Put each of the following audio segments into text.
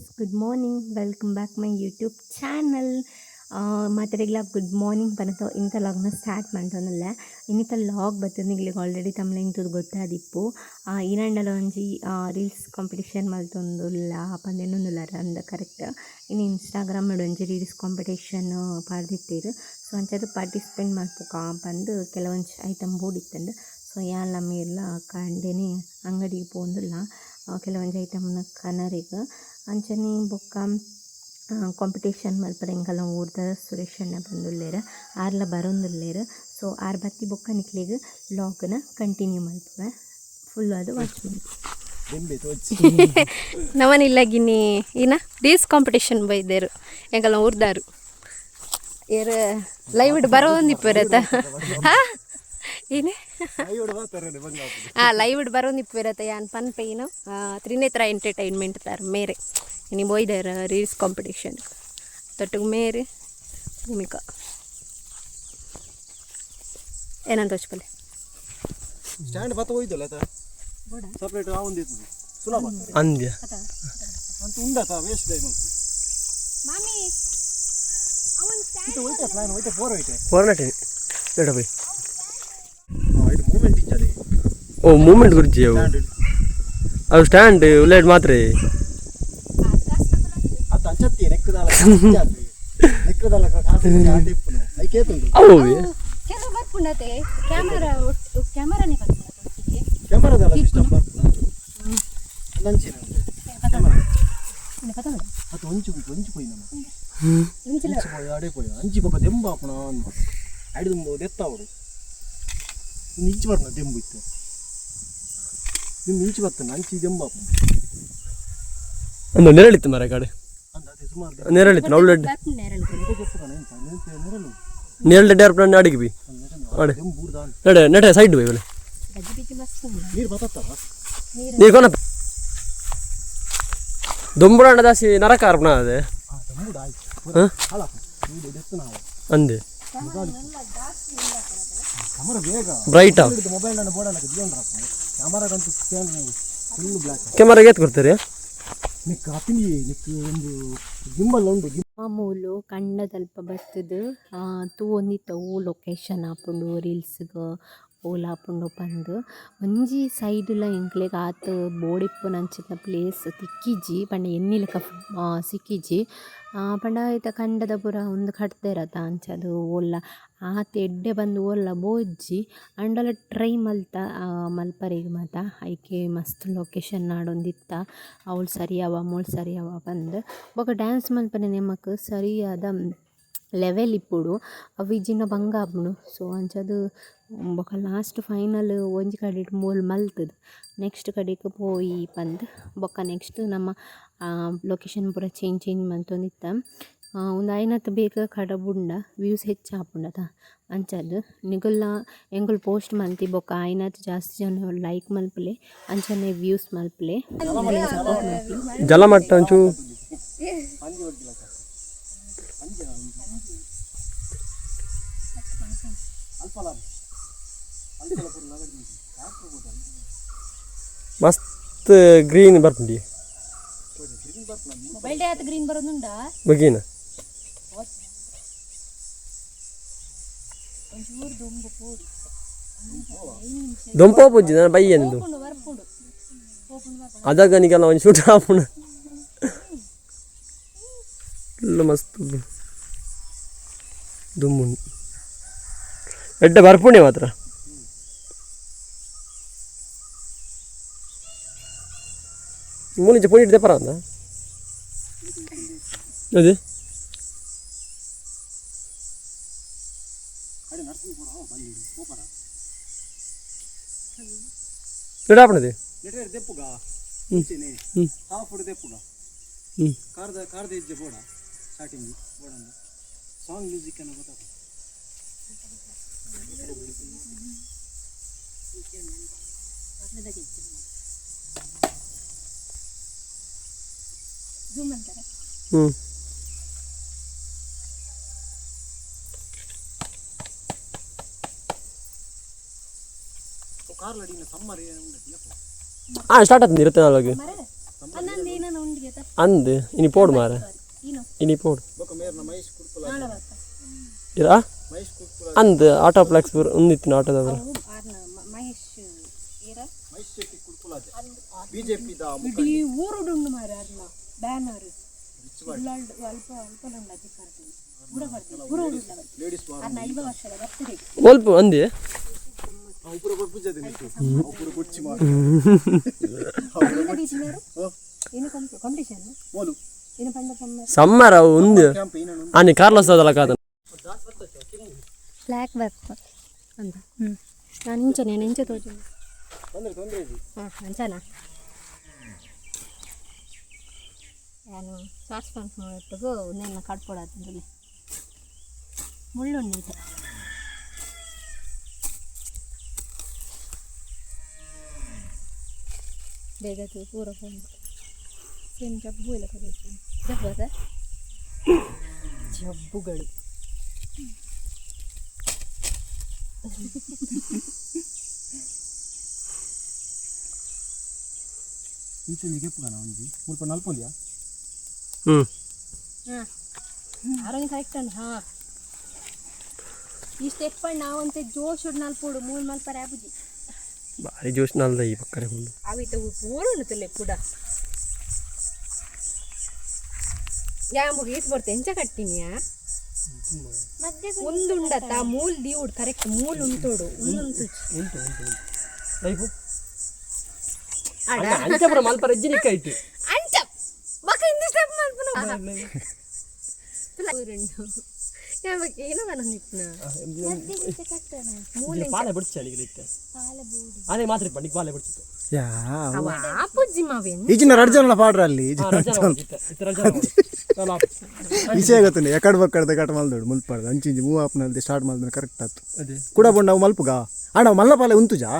Guys good morning welcome back my YouTube channel ಮಾತಾಡಿಗ್ಲ good morning ಪನತ ಇಂಥ ಲಾಗ್ನ start ಮಾಡ್ತಾನಲ್ಲ ಇನ್ನಿತ log ಬರ್ತದೆ ಇಲ್ಲಿಗೆ ಆಲ್ರೆಡಿ ತಮ್ಮಲೆ ಇಂಥದ್ದು ಗೊತ್ತಾದಿಪ್ಪು. ಈನಂಡಲ ಒಂಜಿ ರೀಲ್ಸ್ ಕಾಂಪಿಟಿಷನ್ ಮಲ್ತೊಂದುಲ್ಲ ಪಂದೆನೊಂದುಲ್ಲ ಅಂದ ಕರೆಕ್ಟ್ ಇನ್ನು ಇನ್ಸ್ಟಾಗ್ರಾಮ್ ಒಂಜಿ ರೀಲ್ಸ್ ಕಾಂಪಿಟೇಷನ್ ಪಡೆದಿಟ್ಟಿರು ಸೊ ಅಂಚದು ಪಾರ್ಟಿಸಿಪೇಟ್ ಮಾಡ್ಪೋಕ ಬಂದು ಕೆಲವೊಂದು ಐಟಮ್ ಬೋಡಿತ್ತಂದು ಸೊ ಯಾಲ ಮೇಲ ಕಂಡೇನೆ ಅಂಗಡಿಗೆ ಪೋಂದಿಲ್ಲ. ಕೆಲವೊಂದು ಐಟಮ್ನ ಕನರಿಗ. ಅಂಚನೆ ಬೊಕ್ಕ ಕಾಂಪಿಟೇಷನ್ ಮಲ್ಪರೆ ಎಂಕಲ್ನ ಊರ್ದ ಸುರೇಶ್ ಅಣ್ಣ ಬಂದುಲ್ಲೇರ ಆರ್ಲ ಬರೊಂದುಲ್ಲೆರ್. ಸೊ ಆರ್ ಬತ್ತಿ ಬೊಕ್ಕ ನಿಕ್ಲಿಗ್ ಲಾಗ್ನ ಕಂಟಿನ್ಯೂ ಮಲ್ಪುವೆ. ಫುಲ್ ಅದು ವಾಚ್ ಮಾಡಿ. ದಿಂಬಿ ತೋಚಿ ನವನಿಲ್ಲ ಗಿನ್ನಿ ಈನ ಡೇಸ್ ಕಾಂಪಿಟೇಷನ್ ಬೈದೇರು ಎಂಕಲ್ನ ಊರ್ದಾರು. ಏರ್ ಲೈವ್ ಇಡ್ ಬರೋ ಒಂದಿಪ್ಪರತ್ತ ಹಾ? ಏನೇ? ಐವಡು ಮಾತಾಡ್ರೆ ಬಂಗಾಪುದು ಆ ಲೈವ್ ಇಡ್ ಬರೋ ಒಂದಿಪ್ಪರತ್ತ ಯಾನ್ ಪನ್ ಪೈನು ತ್ರಿನೇತ್ರ ಎಂಟರ್ಟೈನ್ಮೆಂಟ್ ತರ ಮೇರೆ. ನೀವು ಒಯ್ದಾರ ರೀಲ್ಸ್ ಕಾಂಪಿಟೇಷನ್ ತೊಟ್ಟಿಗೆ ಮೇರೆ ಭೂಮಿಕಾ. ಏನಂತ ಹಚ್ಪಲ್ಲೆ ಸ್ಟ್ಯಾಂಡ್ ಬತ್ತ ಹೋಯ್ತಲ್ಲ ಆತ? ಸಪ್ರೇಟ್ ಆ ಒಂದು ಸುಲಭ ಅಂದ್ಯ. ಅಂತ ಉಂಡತ ವೇಸ್ಟ್ ಡೈ ಅವನ್ ಸ್ಟ್ಯಾಂಡ್ ಹೋಯ್ತಾ ಪ್ಲಾನ್ ಹೋಯ್ತಾ ಫೋರ್ ಹೋಯ್ತೆ ಹೊರನಟೆ ಎಡ ಬೈ. ಅಂಚತ್ತಿ ನೆಕ್ಕದಾಲ ನೆಕ್ಕದಾಲ ಕಾಸು ಆಟಿಪ್ಪುನು ಐ ಕೇತುಂಡು ಅವು ಕೆಲವು ಬರ್ಪುಂಡತೆ ಕ್ಯಾಮರಾ ಕ್ಯಾಮರಾನೇ ಬರ್ಪುಂಡತೆ ಕ್ಯಾಮರಾದಲ್ಲ ಸಿಸ್ಟಮ್ ಬರ್ಪುನ ನಂಚಿನ ಕ್ಯಾಮರಾ ಅದು ಒಂಚು ಬಿಟ್ಟು ಒಂಚು ಪೋಯಿ ನಮ್ಮ ಅಂಚಿ ಪೋಯಿ ಆಡೆ ಪೋಯಿ ಅಂಚಿ ಬೊಕ್ಕ ದೆಂಬ ಆಪುನ ಅಂದ ಆಡಿದು ದೆತ್ತ ಅವರು ಇಂಚು ಬರ್ನ ದೆಂಬು ಇತ್ತು ನಿಮ್ಗೆ ಇಂಚು ಬರ್ತಾನೆ ಅಂಚಿ ದೆಂಬ ಆಪುನ ಒಂದು ನೆರಳಿತ್ತು ಮರ ಕಡೆ. ಅಂದ ಅದೇ ಸುಮಾರು ನೆರಳಿತ್ತು ನಾವು ಉಳ್ಳಡ್ ಗೊಪ್ಪುಗಾನ ಎಂತ ನೆನಪು ನೆರಳು. ನೆರಳು. ಡೇರ್ ಪ್ಲಾನ್ ಅಡಿಗೆ ಬಿ. ಆಡೆ. ದೆಂಬು ಬೂರ್ದಾನ್ ನಡೆ ನಡೆ ಸೈಡ್ ಬೈ ಇವಳೆ. ನೀರು ಬತ್ತತ್ತವ ನೀ ಕೊನ ದುಂಬುಡಾಂಡ ದಾಸಿ ನರಕ ಅರ್ಪಣ ಅದೇ. ಆ ದೆಂಬುಡ ಆಯ್ತು. ಹ? ಹಾಳಪ್ಪ ಇದು ದೆತ್ತು ನಾವು ಅಂದೆ. ಕ್ಯಾಮರಾ ಬೇಗ. ಬ್ರೈಟ್ ಹಿಡಿದು ಮೊಬೈಲ್ ಕ್ಯಾಮರಾಗಂತೂ ಫುಲ್ ಬ್ಲ್ಯಾಕ್ ಕ್ಯಾಮರಾಗೆ ಎತ್ ಕೊಡ್ತಾರೆ? ನಿಕ್ ಅಪಿನಿ ನಿಕ್ ಒಂದು ಗಿಂಬಲ್ ಉಂಡು ಗಿಂಬಲ್ ಮಾಮೂಲು ಕಣ್ಣದಲ್ಪ ಬರ್ತದ. ತೂ ಒಂದಿತ್ತವು ಲೊಕೇಶನ್ ಹಾಕೊಂಡು ರೀಲ್ಸ್ಗೆ ಓಲ್ ಹಾಕೊಂಡು ಬಂದು. ಒಂಜಿ ಸೈಡ್ಲ ಎಂಕ್ಲೆಗ್ ಆತ ಬೋಡಿಪ್ಪು ನಂಚಿನ ಪ್ಲೇಸ್ ತಿಕ್ಕಿಜಿ ಪಂಡ ಎನ್ನಿಲಕ ಸಿಕ್ಕಿಜಿ ಆ, ಪಂಡ ಆಯ್ತ ಕಂಡದ ಪುರ ಒಂದು ಕಟ್ದೇರತ ಅಂಚದು ಓಲ್ಲ. ಆತ ಎಡ್ಡೆ ಬಂದು ಓಲ್ಲ ಬೋಜ್ಜಿ ಅಂಡಲ ಟ್ರೈ ಮಲ್ತ ಮಲ್ಪರಿಗೆ ಮಾತ ಐಕೆ ಮಸ್ತ್ ಲೊಕೇಶನ್ ನಾಡೊಂದಿತ್ತ, ಅವಳು ಸರಿಯವ, ಮೂಳು ಸರಿಯವ ಬಂದು. ಬೊಕ ಡ್ಯಾನ್ಸ್ ಮಲ್ಪನೆ ನೆಮಕ್ ಸರಿಯಾದ ಲೆವೆಲ್ ಇಪ್ಪುಡು. ಅವು ಬಂಗ ಆಪುಂಡು. ಸೊ ಅಂಚದು ಬೊಕ ಲಾಸ್ಟ್ ಫೈನಲ್ ಒಂಜಿ ಕಡೆ ಮೂಲ್ ಮಲ್ತದ. ನೆಕ್ಸ್ಟ್ ಕಡೆಗ್ ಪೋಯಿ ಪಂದ್ ಬೊಕ ನೆಕ್ಸ್ಟ್ ನಮ್ಮ ಲೊಕೇಶನ್ ಪೂರ ಚೇಂಜ್ ಚೇಂಜ್ ಮಂತೊಂದಿತ್ತ. ಒಂದು ಐನತ್ತು ಬೇಗ ಕಡಬುಂಡ ವ್ಯೂಸ್ ಹೆಚ್ಚು ಆಪುಂಡತ ಅಂಚದು ನಿಗುಲ್ಲ ಎಂಗುಲ್ ಪೋಸ್ಟ್ ಮಲ್ತಿ ಬೊಕ ಐನತ್ ಜಾಸ್ತಿ ಜನ ಲೈಕ್ ಮಲ್ಪಲೆ ಅಂಚನೆ ವ್ಯೂಸ್ ಮಲ್ಪಲೆ. ಜಲಮಟ್ಟ ಒಂಚೂ ಮಸ್ತ್ ಗ್ರೀನ್ ಬರ್ಪುಂಡಿ. ಮೊಬೈಲ್ ಡೇ ಆತ ಗ್ರೀನ್ ಬರೋದುಂಡ? ಬಗೀನ. ದೊಂಪ. ಪೂಜಿ ನಾನು ಬೈ ಎಂದು ಅದಾಗ ನಿಗೆಲ್ಲ ಒಂದು ಶೂಟ್ ಹಾಪುಣ ಎಲ್ಲ ಮಸ್ತ್ ದುಮ್ಮುಂಡು ಎಡ್ಡ ಬರ್ಪುಣೆ ಮಾತ್ರ. ಮೂಲಿಂಚ ಪುಣಿ ಇಡ್ದೆ ಪರ ಅಂದ ಇಡಾಪಣದೆ ನೆಟರ್ ದೆಪ್ಪುಗ? ಹ್ಮ್. ಈಚೆನೆ. ಹ್ಮ್. Half food ದೆಪ್ಪುಗ? ಹ್ಞೂ ಕಾರ್ದ ಕಾರ್ದ ಇಜ್ಜೆ ಬೋಡ ಸ್ಟಾರ್ಟಿಂಗ್ ಬೋಡ ಇಡೀ ಸ್ಟಾರ್ಟ್ ಮಾರ ಅರ್ನ ಬ್ಯಾನರ್. ಅಲ್ಪ ಅಲ್ಪ ನಂಗೆ ಅಧಿಕಾರದಲ್ಲಿ ಬುಡ ಬರ್ತೀವಿ ಬುಡ ಉಂಟು ಲೇಡೀಸ್ ವಾರ್ ಅರ್ನ ಐದು ವರ್ಷದ ಬರ್ತೀರಿ ಒಲ್ಪ ಅಂದಿ উপরে করে পূজা ఉంది. అని కార్లు వస్తుంది అలా కాదు. బ్లాక్ బ్యాక్ నుంచో నేను ఎంచో తోచు. అంచానా నేను ముళ్ళు ఉండి ಫೋನ್ ಸೇಮ್ ಜಬ್ಬು ಇಲ್ಲ ಕರೀತು ಜಬ್ಬು ಅದ ಜಬ್ಬುಗಳು ಇಂಚೊಂಜಿ ಗೆಪ್ಪುಗನ ಒಂಜಿ ಮುಲ್ಪ ನಲ್ಪೊಲಿಯಾ ಹ್ಮ್ ಹಾಂ ಆರೋಗ್ಯ ಕರೆಕ್ಟ್ ಅಣ್ಣ ಹಾಂ ಈ ಸ್ಟೆಪ್ ನಾವಂತೆ ಜೋಶ್ ನಲ್ಪುಡು ಮೂರು ಮಲ್ಪರ ಆಬುಜಿ ಭಾರಿ ಜೋಶ್ ನಲ್ದ ಈ ಪಕ್ಕರೆ ಹುಲ್ಲು ಅವಿತ ಪೂರ್ಣ ತುಲೆ ಪುಡ. ಯಾಂಬು ಈತ್ ಬರ್ತೆ ಎಂಚ ಕಟ್ಟಿನಿಯಾ ಒಂದುಂಡತ್ತ ಮೂಲ್ ದಿವುಡ್ ಕರೆಕ್ಟ್ ಮೂಲ್ ಉಂಟೋಡು ಉಂಟು ಉಂಟು ಉಂಟು ಲೈಫು. ಅಂಚ ಪುರ ಮಲ್ಪ ರಜ್ಜಿನಿಕ್ಕ ಇಟ್ಟು ಅಂಚ. ಬಕ ಮಲ್ಪನ ಅವ ಈಜಿನ ರಡ್ಜನ ಪಾಡ್ರ ಅಲ್ಲಿ? ವಿಷಯ ಗೊತ್ತೇ ಎಕಡ್ ಬಕ್ಕಡ್ದ ಕಟ್ ಮಲ್ದೋಡು ಮುಲ್ಪಾಡ್ದು. ಅಂಚಿಂಜಿ ಮೂವ್ ಆಪ್ನಲ್ಲಿ ಸ್ಟಾರ್ಟ್ ಮಾಡಿದ್ರೆ ಕರೆಕ್ಟ್ ಆಯ್ತು. ಅದೇ. ಕೂಡ ಬಂಡ ಮಲ್ಪುಗ? ಅಣ್ಣ ಮಲ್ಲ ಪಾಲೆ ಉಂತುಜಾ?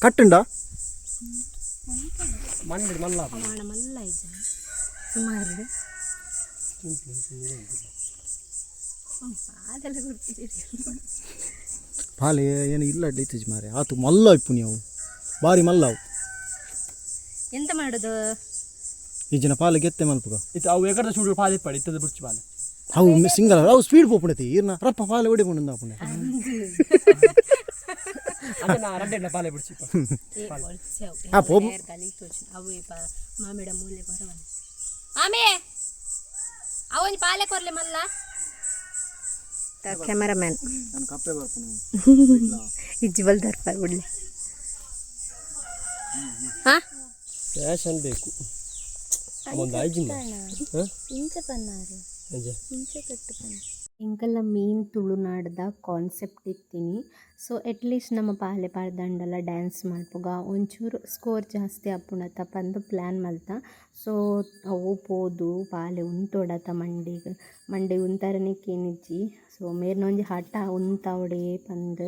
ಕಟ್ಟುಂಡ? ಮಲ್ಲ ಮಲ್ಲ ಸುಮಾರು. ಅದೆಲ್ಲ ಗೊತ್ತಿದ್ದೀರಿ ಪಾಲೆ ಏನು ಇಲ್ಲ ಇತ್ತೀಚ್ ಮಾರೆ ಆತು ಮಲ್ಲ ಇಪ್ಪು ನೀವು. ಬಾರಿ ಮಲ್ಲ ಅವು ಎಂತ ಮಾಡೋದು? ಈಜಿನ ಪಾಲೆ ಗೆತ್ತೆ ಮಲ್ಪುಗ. ಇತ್ತು ಅವು ಎಕಡೆ ಚೂಡು ಪಾಲೆ ಇಪ್ಪಾಡಿ ಇತ್ತದ ಬಿಡ್ಚಿ ಪಾಲೆ. ಅವು ಸಿಂಗಲ್ ಅವು ಸ್ಪೀಡ್ ಪೋಪುಣತಿ ಈರ್ನ ರಪ್ಪ ಪಾಲೆ ಹೊಡಿ ಪುಣ್ಣ ಅಪ್ಪನೆ ಅದೇ ನಾ ರಡ್ಡೆ ಪಾಲೆ ಬಿಡ್ಚಿಪ್ಪ ಆ, ಪೋಪು. ಅವು ಇಪ್ಪ ಮಾಮಿಡ ಮೂಲೆ ಬರವಲ್ಲ ಆಮೇ ಮಲ್ಲ ಕ್ಯಾಮರಾಮ್ಯಾನ್ ನಾನು ಕಪ್ಪೆ ಬರ್ಪುನು ಇಜ್ವಲ್ ದರ್ಪ ಒಳ್ಳೆ ಹಾ? ಫ್ಯಾಷನ್ ಬೇಕು. ಒಂದು ಐಜಿನ ಇಂಚ ಪನ್ನಾರು ಇಂಚ ಕಟ್ಟು ಇಂಕಲ್ಲ ಮೀನ್ ತುಳುನಾಡ್ದ ಕಾನ್ಸೆಪ್ಟ್ ಇತ್ತೀನಿ. ಸೊ ಅಟ್ಲೀಸ್ಟ್ ನಮ್ಮ ಪಾಲೆ ಪಾಡ್ದಂಡಲ ಡ್ಯಾನ್ಸ್ ಮಲ್ಪುಗ ಒಂಚೂರು ಸ್ಕೋರ್ ಜಾಸ್ತಿ ಆಪುಣತ, ಪಂದು ಪ್ಲ್ಯಾನ್ ಮಲ್ತ. ಸೊ ಅವು ಪೋದು, ಪಾಲೆ ಉಂತೊಡತ ಮಂಡಿಗೆ ಮಂಡೆ ಉಂತರನೆ ಕೇನಿಜ್ಜಿ ಸೊ ಮೇರ್ನೊಂಜಿ ಹಠ ಉಂತಾವಡೆ ಪಂದ್.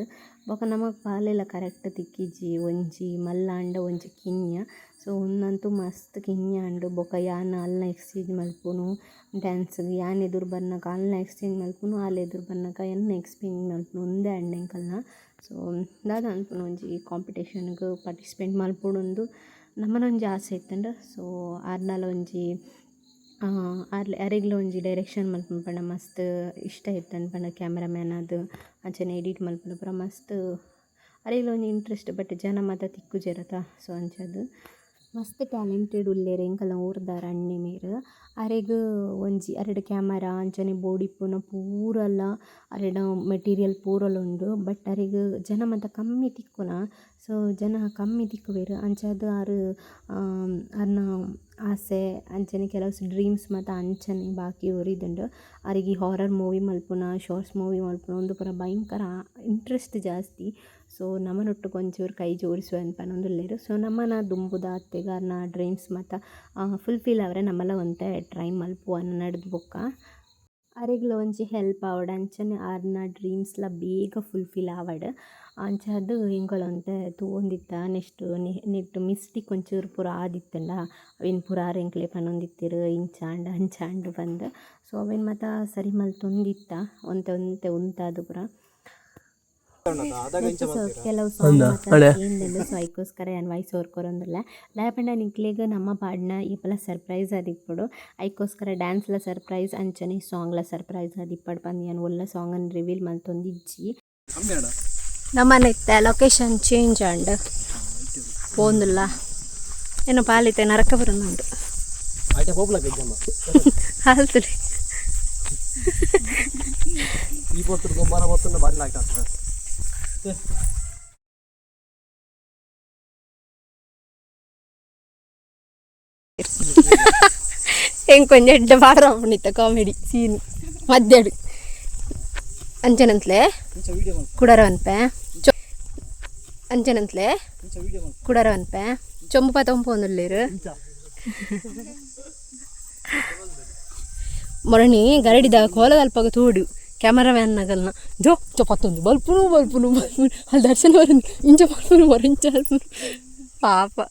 ಬೊಕ ನಮಕ್ ಪಾಲೆಲ ಕರೆಕ್ಟ್ ತಿಕ್ಕಿಜ್ಜಿ. ಒಂಜಿ ಮಲ್ಲಾಂಡ, ಒಂಜಿ ಕಿನ್ಯ. ಸೊ ಉನ್ನಂತೂ ಮಸ್ತ್ ಕಿನ್ಯ ಆಂಡ್ ಬೊಕ ಯಾನ್ ಆಲ್ನ ಎಕ್ಸ್ಚೇಂಜ್ ಮಲ್ಪುನು ಡ್ಯಾನ್ಸ್ ಯಾನ್ ಎದುರು ಬರ್ನಕ, ಆಲ್ನ ಎಕ್ಸ್ಚೇಂಜ್ ಮಲ್ಪುನು, ಆಲ್ ಎದುರು ಬರ್ನಕ ಎನ್ನ ಎಕ್ಸ್ಚೇಂಜ್ ಮಲ್ಪುನು, ಒಂದೇ ಎಂಕಲ್ನ ಸೊ ದಾದ ಅನ್ಪುನು ಒಂಜಿ ಕಾಂಪಿಟೇಷನ್ಗೆ ಪಾರ್ಟಿಸಿಪೇಟ್ ಮಲ್ಪೊಡೊಂದು ನಮ್ಮನೊಂಜಿ ಆಸೆ ಇತ್ತಂಡ. ಸೊ ಆರ್ನಾಲ ಒಂಜಿ ಅರ್ಲೆ ಅರೆಗ್ಲ ಒಂಜಿ ಡೈರೆಕ್ಷನ್ ಮಲ್ಪುನ ಪಂಡ ಮಸ್ತ್ ಇಷ್ಟ ಇತ್ತು ಅನ್ಪಂಡ ಕ್ಯಾಮ್ರಾಮ್ಯಾನ್ ಅದು ಅಂಚನೆ ಎಡಿಟ್ ಮಲ್ಪುನ ಪೂರ ಮಸ್ತ್ ಅರೆಗ್ಲ ಒಂಜಿ ಇಂಟ್ರೆಸ್ಟ್ ಬಟ್ ಜನ ಮಾತ ತಿಕ್ಕುಜೆರತ ಸೊ ಅಂಚದು. ಮಸ್ತ್ ಟ್ಯಾಲೆಂಟೆಡ್ ಉಲ್ಲೇರ್ ಎಂಕಲ್ನ ಓರ್ದಾರ ಅಣ್ಣೆ ಮೇರ್. ಅರೆಗ್ ಒಂಜಿ ಅರೆಡ್ ಕ್ಯಾಮರಾ, ಅಂಚನೆ ಬೋಡಿಪ್ಪುನ ಪೂರಲ ಅರೆಡ ಮೆಟೀರಿಯಲ್ ಪೂರಲ ಉಂಡು ಬಟ್ ಅರೆಗ್ ಜನ ಮಾತ ಕಮ್ಮಿ ತಿಕ್ಕುನ. ಸೊ, ಜನ ಕಮ್ಮಿ ತಿಕ್ಕುವೆರ್ ಅಂಚಾದ್ ಆರ್ ಅರ್ನ ಆಸೆ, ಅಂಚನೆ ಕೆಲವು ಡ್ರೀಮ್ಸ್ ಮಾತ ಅಂಚನೆ ಬಾಕಿ ಒರಿದುಂಡು. ಅರಿಗೆ ಹಾರರ್ ಮೂವಿ ಮಲ್ಪುನ, ಶಾರ್ಟ್ಸ್ ಮೂವಿ ಮಲ್ಪುನ, ಒಂದು ಪೂರ ಭಯಂಕರ ಇಂಟ್ರೆಸ್ಟ್ ಜಾಸ್ತಿ. ಸೊ ನಮ್ಮನೊಟ್ಟು ಒಂಚೂರು ಕೈ ಜೋಡಿಸುವ ಪನೊಂದುಲ್ಲೆರ್ ಸೊ ನಮ್ಮನ ದುಂಬುದ ಅತ್ತೆಗಾರ್ನ ಡ್ರೀಮ್ಸ್ ಮತ್ತು ಫುಲ್ಫಿಲ್ ಆವರೆ ನಮ್ಮಲ್ಲ ಒಂತೆ ಟ್ರೈ ಅನ್ನ ನಡೆದು ಬೊಕ್ಕ. ಅರೆಗ್ಲ ಒಂಜಿ ಹೆಲ್ಪ್ ಆವಡ್, ಅಂಚನೆ ಆರ್ನ ಡ್ರೀಮ್ಸ್ಲ ಬೇಗ ಫುಲ್ಫಿಲ್ ಆವಡ್. ಅಂಚಾದ್ ಎಂಕುಲೊಂತೆ ತೂವೊಂದಿತ್ತ ನೆಕ್ಸ್ಟ್ ನೆಟ್ ಮಿಸ್ಟಿಕ್ ಒಂಚೂರು ಪೂರ ಆದಿತ್ತಂಡ ಅವೆನ್ ಪುರ ರೆಂಕ್ಲೆ ಪನೊಂದಿತ್ತಿರು ಇಂಚಾಂಡ್, ಅಂಚಾಂಡ್ ಬಂದು. ಸೊ ಅವೆನ್ ಮತ್ತು ಸರಿ ಮಲ್ತೊಂದಿತ್ತ ಒಂತೆ ಒಂತೆ ಉಂತಾದು ಪೂರ. ಇಂಚ ಸೊ ಕೆಲವು ಸಾಂಗ್ ಮಾತ್ರ ಏನಿಲ್ಲ ಸೊ ಐಕೋಸ್ಕರ ನಾನು ವಾಯ್ಸ್ ಓವರ್ ಕೊರೊಂದಿಲ್ಲ ಲೇಪಂಡ ನಿಕ್ಲಿಗೆ ನಮ್ಮ ಪಾಡ್ನ ಇಪ್ಪಲ ಸರ್ಪ್ರೈಸ್ ಅದಿಪ್ಪಡು ಅದಕ್ಕೋಸ್ಕರ ಡ್ಯಾನ್ಸ್ಲ ಸರ್ಪ್ರೈಸ್ ಅಂಚನೆ ಸಾಂಗ್ಲ ಸರ್ಪ್ರೈಸ್ ಅದಿಪ್ಪಡು ಬಂದ್ ನಾನು ಒಳ್ಳೆ ಸಾಂಗನ್ನು ರಿವೀಲ್ ಮಂತೊಂದಿಜ್ಜಿ ನಮ್ಮನೆ ಲೊಕೇಶನ್ ಚೇಂಜ್ ಅಂಡ್ ಪೋಂದುಲ್ಲ ಏನು ಪಾಲಿತೆ ನರಕ ಇದ್ದಮ್ಮ ಹಾಲ್ತುಲಿ ಈ ಪೋಸ್ಟರ್ ಗೊಂಬಾರ ಮೊತ್ತ ಬಾರಿ ಹೆಂಗೆ ಕೊಂಚ ಎಡ್ಡ ಬಾರ ಅವನಿತ್ತ ಕಾಮಿಡಿ ಸೀನ್ ಮಧ್ಯಾಡು ಅಂಚನಂತ್ಲೆ ಇಂಚ ವಿಡಿಯೋ ಮಾಡಿ ಕುಡರ ಅನ್ಪೆ ಚೊ ಅಂಚನಂತ್ಲೆ ಇಂಚ ವಿಡಿಯೋ ಮಾಡಿ ಕುಡರ ಅನ್ಪೆ ಚೊಂಬು ಪತೊಂಪು ಒಂದುಳ್ಳೇರು ಇಂಚ ಮೊರಣಿ ಗರಡಿದ ಕೋಲದಲ್ಪಾಗ ತೋಡು. కెమెరా వ్యాన్ నగలన? జో చొప్పొస్తుంది బల్పును బల్పును బల్పును. వాళ్ళ దర్శనం వరింది ఇంచ బల్పును వరించారు పాప.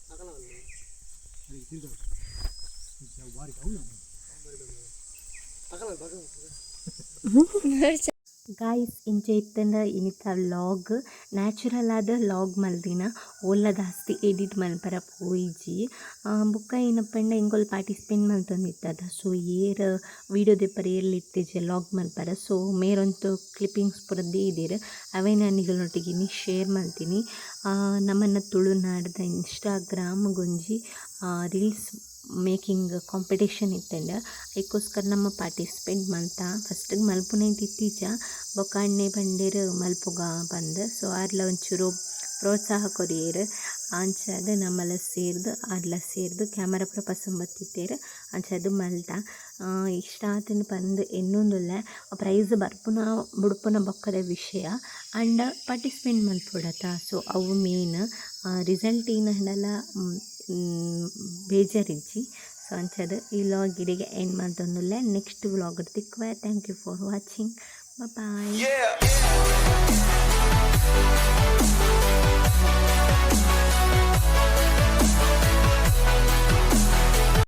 ಇತ್ತಂದ ಇನಿತ ಲಾಗ್ ನ್ಯಾಚುರಲ್ ಆದ ಲಾಗ್ ಮಲ್ದಿನ ಓಲ್ಲ ದಾಸ್ತಿ ಎಡಿಟ್ ಮಲ್ಪರ ಪೋಯಿಜಿ ಬುಕ್ಕ ಏನಪ್ಪಂಡ ಹಿಂಗೊಲ್ ಪಾರ್ಟಿಸಿಪೇಟ್ ಮಲ್ತೊಂದಿತ್ತದ ಸೊ ಏರ್ ವಿಡಿಯೋ ದೇಪರ ಏರ್ಲಿ ಇತ್ತೆಜೆ ಲಾಗ್ ಮಲ್ಪರ ಸೊ ಮೇರೊಂತು ಕ್ಲಿಪ್ಪಿಂಗ್ಸ್ ಪುರದ್ದೇ ಇದ್ದೀರ ಅವೇ ನಾನಿಗಳೊಟ್ಟಿಗೆ ಶೇರ್ ಮಾಡ್ತೀನಿ ನಮ್ಮನ್ನು ತುಳುನಾಡದ ಇನ್ಸ್ಟಾಗ್ರಾಮ್ ಗೊಂಜಿ ರೀಲ್ಸ್ ಮೇಕಿಂಗ್ ಕಾಂಪಿಟೇಷನ್ ಇತ್ತಂಡ. ಅದಕ್ಕೋಸ್ಕರ ನಮ್ಮ ಪಾರ್ಟಿಸಿಪೇಟ್ ಮಂತ ಫಸ್ಟ್ ಮಲ್ಪುನ ಇತ್ತೀಚ ಬೊಕ್ಕಣ್ಣೆ ಬಂಡೇರು ಮಲ್ಪುಗ ಬಂದು. ಸೊ ಆರ್ಲ ಒಂಚೂರು ಪ್ರೋತ್ಸಾಹ ಕೊರಿಯೇರು ಅಂಚಾದ ನಮ್ಮಲ್ಲ ಸೇರ್ದು, ಆಡ್ಲ ಸೇರ್ದು ಕ್ಯಾಮರಾ ಪ್ರಪಸಂ ಬತ್ತಿತ್ತೇರು ಅಂಚಾದು ಮಲ್ತ. ಇಷ್ಟ ಆತನ ಬಂದು ಎನ್ನೊಂದುಲ್ಲ ಪ್ರೈಸ್ ಬರ್ಪುನ, ಬುಡ್ಪುನ ಬೊಕ್ಕದ ವಿಷಯ ಆ್ಯಂಡ್ ಪಾರ್ಟಿಸಿಪೇಟ್ ಮಲ್ಪುಡತ್ತ ಸೊ ಅವು ಮೇನ್ ರಿಸಲ್ಟ್ ಏನು ಹಂಡಲ ಬೇಜಾರಿಜ್ಜಿ ಸೊ ಅಂಚದ ಈ ವ್ಲಾಗ್ ಇಡೆಗೆ ಎಂಡ್ ಮಾಡ್ದೊಂದುಲ್ಲ next vlog ತಿಕ್ಕುವ thank you for watching bye